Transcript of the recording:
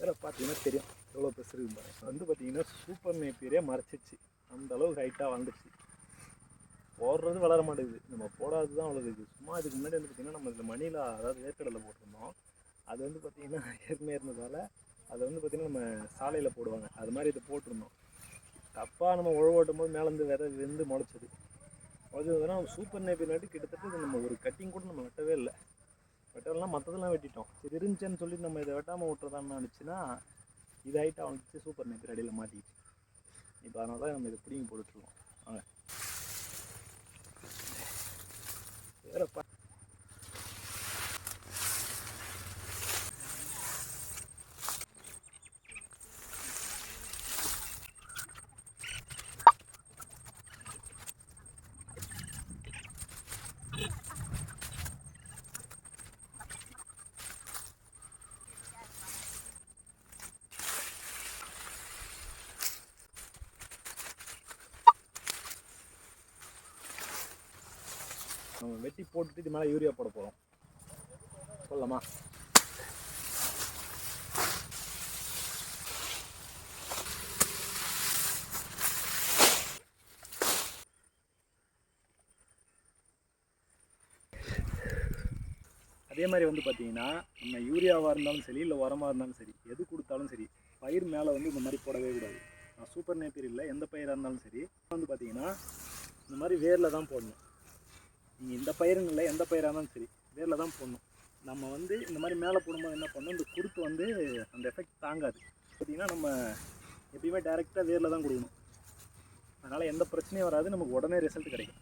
வேற பார்த்தீங்கன்னா தெரியும். எவ்வளோ பெருசு இருக்கு பாருங்க வந்து பார்த்தீங்கன்னா சூப்பர் நேப்பியரே மறைச்சிச்சு. அந்த அளவுக்கு ஹைட்டாக வந்துடுச்சு போடுறது வளர மாட்டேங்குது. நம்ம போடாதது தான் வளருது. சும்மா அதுக்கு முன்னாடி வந்து பார்த்திங்கன்னா நம்ம இந்த மணியில் அதாவது வேர்க்கடலை போட்டிருந்தோம். அது வந்து பார்த்திங்கன்னா ஏற்கனவே இருந்ததால் அதை வந்து பார்த்திங்கன்னா நம்ம சாலையில் போடுவாங்க. அது மாதிரி இதை போட்டிருந்தோம். தப்பாக நம்ம உழவோட்டும் போது மேலேருந்து விதை வெந்து முளைச்சது. முளைச்சதுன்னா சூப்பர் நேப்பியர் நாட்டி கிட்டத்தட்ட நம்ம ஒரு கட்டிங் கூட நம்ம மற்றதெல்லாம் வெட்டிட்டோம். சரி இருந்துச்சுன்னு சொல்லி நம்ம இதை வெட்டாமல் விட்டுறதான்னு நினச்சின்னா இதாகிட்டு அவனுக்கு சூப்பர் நேப்பியர் அடியில் மாட்டிக்கிச்சு இப்போ அதனால தான் நம்ம இதை பிடிங்கி போட்டுட்ருக்கோம் வாங்க. வேறப்பா நம்ம வெட்டி போட்டுட்டு இது மேலே யூரியா போட போகிறோம் சொல்லலாமா அதே மாதிரி வந்து பார்த்தீங்கன்னா நம்ம யூரியாவாக இருந்தாலும் சரி இல்லை உரமாக இருந்தாலும் சரி எது கொடுத்தாலும் சரி பயிர் மேலே வந்து இந்த மாதிரி போடவே கூடாது. நான் சூப்பர் நேப்பியர் இல்லை எந்த பயிராக இருந்தாலும் சரி வந்து பார்த்தீங்கன்னா இந்த மாதிரி வேரில் தான் போடணும். நீங்கள் இந்த பயிருன்னு இல்லை எந்த பயிராக இருந்தாலும் சரி வேரில் தான் போடணும். நம்ம வந்து இந்த மாதிரி மேலே போடும்போது என்ன பண்ணணும் இந்த குருத்து வந்து அந்த எஃபெக்ட் தாங்காது. பார்த்தீங்கன்னா நம்ம எப்பயுமே டேரெக்டாக வேரில் தான் கொடுக்கணும். அதனால் எந்த பிரச்சனையும் வராது நமக்கு உடனே ரிசல்ட் கிடைக்கும்.